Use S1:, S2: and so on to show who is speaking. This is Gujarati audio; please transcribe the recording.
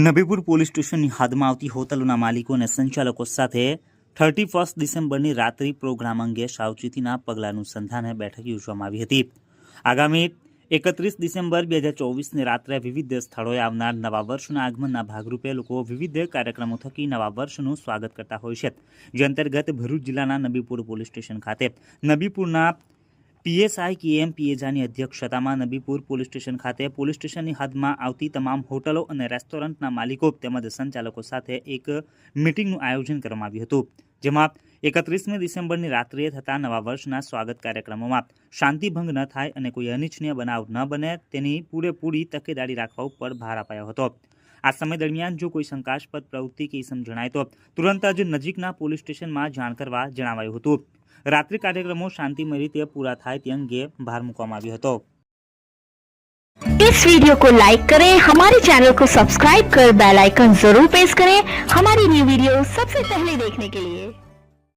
S1: નબીપુર પોલીસ સ્ટેશનની હદમાં આવતી હોટલોના માલિકો અને સંચાલકો સાથે થર્ટી ફર્સ્ટ ડિસેમ્બરની રાત્રિ પ્રોગ્રામ અંગે સાવચેતીના પગલાંનું સંધાને બેઠક યોજવામાં આવી હતી. આગામી એકત્રીસ ડિસેમ્બર બે હજાર ચોવીસની રાત્રે વિવિધ સ્થળોએ આવનાર નવા વર્ષના આગમનના ભાગરૂપે લોકો વિવિધ કાર્યક્રમો થકી નવા વર્ષનું સ્વાગત કરતા હોય છે. જે અંતર્ગત ભરૂચ જિલ્લાના નબીપુર પોલીસ સ્ટેશન ખાતે નબીપુરના પીએસઆઈ કે એમ પીએજાની અધ્યક્ષતામાં નબીપુર પોલીસ સ્ટેશન ખાતે પોલીસ સ્ટેશનની હદમાં આવતી તમામ હોટલો અને રેસ્ટોરન્ટના માલિકો તેમજ સંચાલકો સાથે એક મિટિંગનું આયોજન કરવામાં આવ્યું હતું, જેમાં એકત્રીસમી ડિસેમ્બરની રાત્રિએ થતા નવા વર્ષના સ્વાગત કાર્યક્રમોમાં શાંતિભંગ ન થાય અને કોઈ અનિચ્છનીય બનાવ ન બને તેની પૂરેપૂરી તકેદારી રાખવા ઉપર ભાર અપાયો હતો. આ સમય દરમિયાન જો કોઈ શંકાસ્પદ પ્રવૃત્તિ કે ઇસમ જણાય તો તુરંત જ નજીકના પોલીસ સ્ટેશનમાં જાણ કરવા જણાવાયું હતું. રાત્રિ કાર્યક્રમો શાંતિમય રીતે પૂરા થાય તે અંગે ભાર મૂકવામાં આવ્યો હતો
S2: इस वीडियो को लाइक करें हमारे चैनल को सब्सक्राइब कर बेल आइकन जरूर प्रेस करें हमारी न्यू वीडियो सबसे पहले देखने के लिए